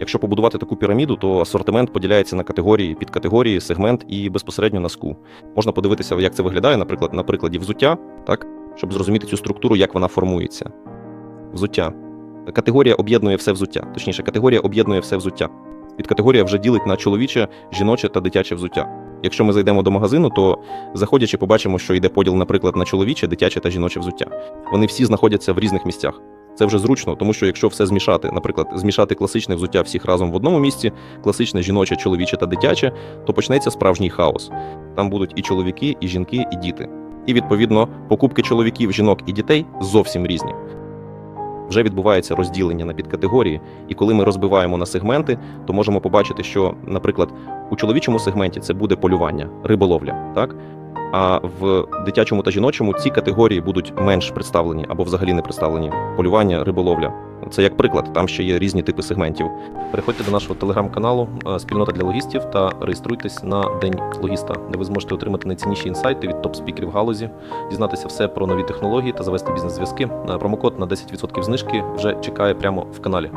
Якщо побудувати таку піраміду, то асортимент поділяється на категорії, підкатегорії, сегмент і безпосередньо на ску. Можна подивитися, як це виглядає, наприклад, на прикладі взуття, так, щоб зрозуміти цю структуру, як вона формується. Взуття. Категорія об'єднує все взуття. Точніше, категорія об'єднує все взуття. Підкатегорія вже ділить на чоловіче, жіноче та дитяче взуття. Якщо ми зайдемо до магазину, то заходячи, побачимо, що йде поділ, наприклад, на чоловіче, дитяче та жіноче взуття. Вони всі знаходяться в різних місцях. Це вже зручно, тому що якщо все змішати, наприклад, змішати класичне взуття всіх разом в одному місці, класичне жіноче, чоловіче та дитяче, то почнеться справжній хаос. Там будуть і чоловіки, і жінки, і діти. І відповідно покупки чоловіків, жінок і дітей зовсім різні. Вже відбувається розділення на підкатегорії, і коли ми розбиваємо на сегменти, то можемо побачити, що, наприклад, у чоловічому сегменті це буде полювання, риболовля, так? А в дитячому та жіночому ці категорії будуть менш представлені або взагалі не представлені. Полювання, риболовля. Це як приклад, там ще є різні типи сегментів. Переходьте до нашого телеграм-каналу е, Спільнота для логістів та реєструйтесь на День логіста, де ви зможете отримати найцінніші інсайти від топ-спікерів галузі, дізнатися все про нові технології та завести бізнес-зв'язки. Е, Промокод на 10% знижки вже чекає прямо в каналі.